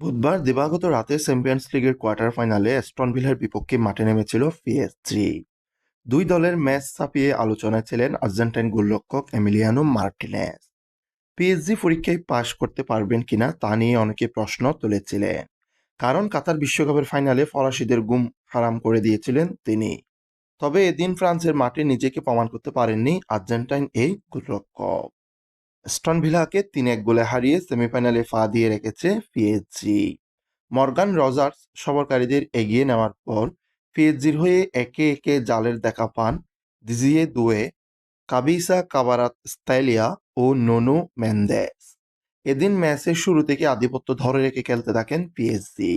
বুধবার দিবাগত রাতে চ্যাম্পিয়ন্স লিগের কোয়ার্টার ফাইনালে ভিলার বিপক্ষে মাঠে নেমেছিল পিএসজি। দুই দলের ম্যাচ ছাপিয়ে আলোচনায় ছিলেন আর্জেন্টাইন গোলরক্ষক এমিলিয়ানো মার্টিনেস পিএসজি পরীক্ষায় পাশ করতে পারবেন কিনা তা নিয়ে অনেকে প্রশ্ন তুলেছিলেন। কারণ কাতার বিশ্বকাপের ফাইনালে ফরাসিদের গুম হারাম করে দিয়েছিলেন তিনি। তবে এদিন ফ্রান্সের মাঠে নিজেকে প্রমাণ করতে পারেননি আর্জেন্টাইন এই গোলরক্ষক। স্টন ভিলাকে তিন এক গোলে হারিয়ে সেমিফাইনালে ফা দিয়ে রেখেছে পিএসজি মর্গান রজার্স সফরকারীদের এগিয়ে নেওয়ার পর পিএসজির হয়ে একে একে জালের দেখা পান দিজিয়ে দুয়ে কাবিসা কাবারাত স্তাইলিয়া ও নোনো মেন্দেস এদিন ম্যাচের শুরু থেকে আধিপত্য ধরে রেখে খেলতে থাকেন পিএসজি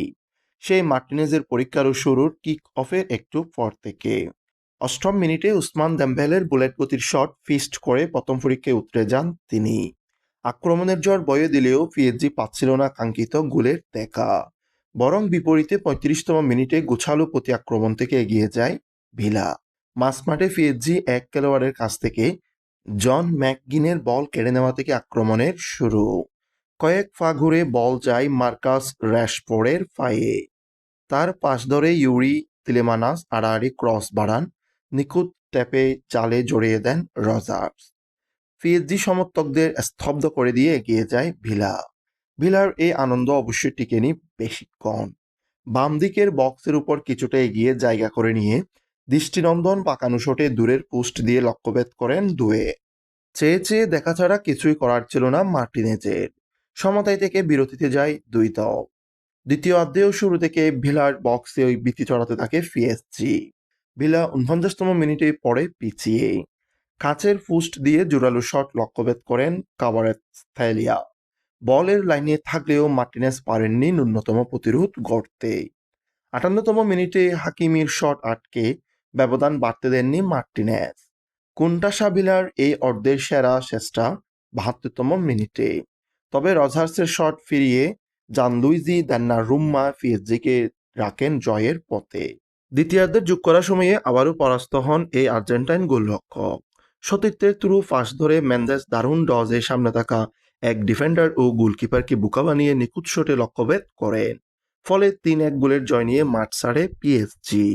সেই মার্টিনেজের পরীক্ষারও শুরুর কিক অফের একটু পর থেকে। অষ্টম মিনিটে উসমান দেম্বেলের বুলেট গতির শট ফিস্ট করে প্রথম পরীক্ষায় উতরে যান তিনি। আক্রমণের জ্বর বয়ে দিলেও পিএসজি পাচ্ছিল না কাঙ্ক্ষিত গোলের দেখা। বরং বিপরীতে পঁয়ত্রিশতম মিনিটে গোছালো প্রতি আক্রমণ থেকে এগিয়ে যায় ভিলা। মাঝমাঠে পিএসজি এক খেলোয়াড়ের কাছ থেকে জন ম্যাকগিনের বল কেড়ে নেওয়া থেকে আক্রমণের শুরু। কয়েক ফা ঘুরে বল যায় মার্কাস র্যাশফোর্ডের ফায়ে তার পাশ ধরে ইউরি তিলেমানাস আড়াআড়ি ক্রস বাড়ান নিখুঁত ট্যাপে চালে জড়িয়ে দেন রজার্স। পিএসজি সমর্থকদের স্তব্ধ করে দিয়ে এগিয়ে যায় ভিলা। ভিলার এই আনন্দ অবশ্যই টিকেনি বেশিক্ষণ বাম দিকের বক্সের উপর কিছুটা এগিয়ে জায়গা করে নিয়ে দৃষ্টিনন্দন পাকানো শটে দূরের পোস্ট দিয়ে লক্ষ্যভেদ করেন দুয়ে। চেয়ে চেয়ে দেখা ছাড়া কিছুই করার ছিল না মার্টিনেজের। সমতায় থেকে বিরতিতে যায় দুই দল। দ্বিতীয় অর্ধেও শুরু থেকে ভিলার বক্সে ওই বিতি চড়াতে থাকে পিএসজি ভিলা উনপঞ্চাশতম মিনিটে পরে পিছিয়ে কাছের ফুস্ট দিয়ে জোরালো শট লক্ষ্যভেদ করেন কাবারেত স্থালিয়া। বলের লাইনে থাকলেও মার্টিনেস পারেননি ন্যূনতম প্রতিরোধ গড়তে। আটান্নতম মিনিটে হাকিমির শট আটকে ব্যবধান বাড়তে দেননি মার্টিনেস। কোনটা সাবিলার এই অর্ধের সেরা শেষটা বাহাত্তরতম মিনিটে। তবে রজার্সের শট ফিরিয়ে জানলুইজি দেন্না রুম্মা পিএসজিকে রাখেন জয়ের পথে। দ্বিতীয়ার্ধের যোগ করার সময়ে আবারও পরাস্ত হন এই আর্জেন্টাইন গোলরক্ষক। সতীর্থের থ্রু ফাঁস ধরে ম্যান্দাস দারুণ ডজে সামনে থাকা এক ডিফেন্ডার ও গোলকিপারকে বুকা বানিয়ে নিখুঁত শটে লক্ষ্যভেদ করেন। ফলে তিন এক গোলের জয় নিয়ে মাঠ ছাড়ে পিএসজি।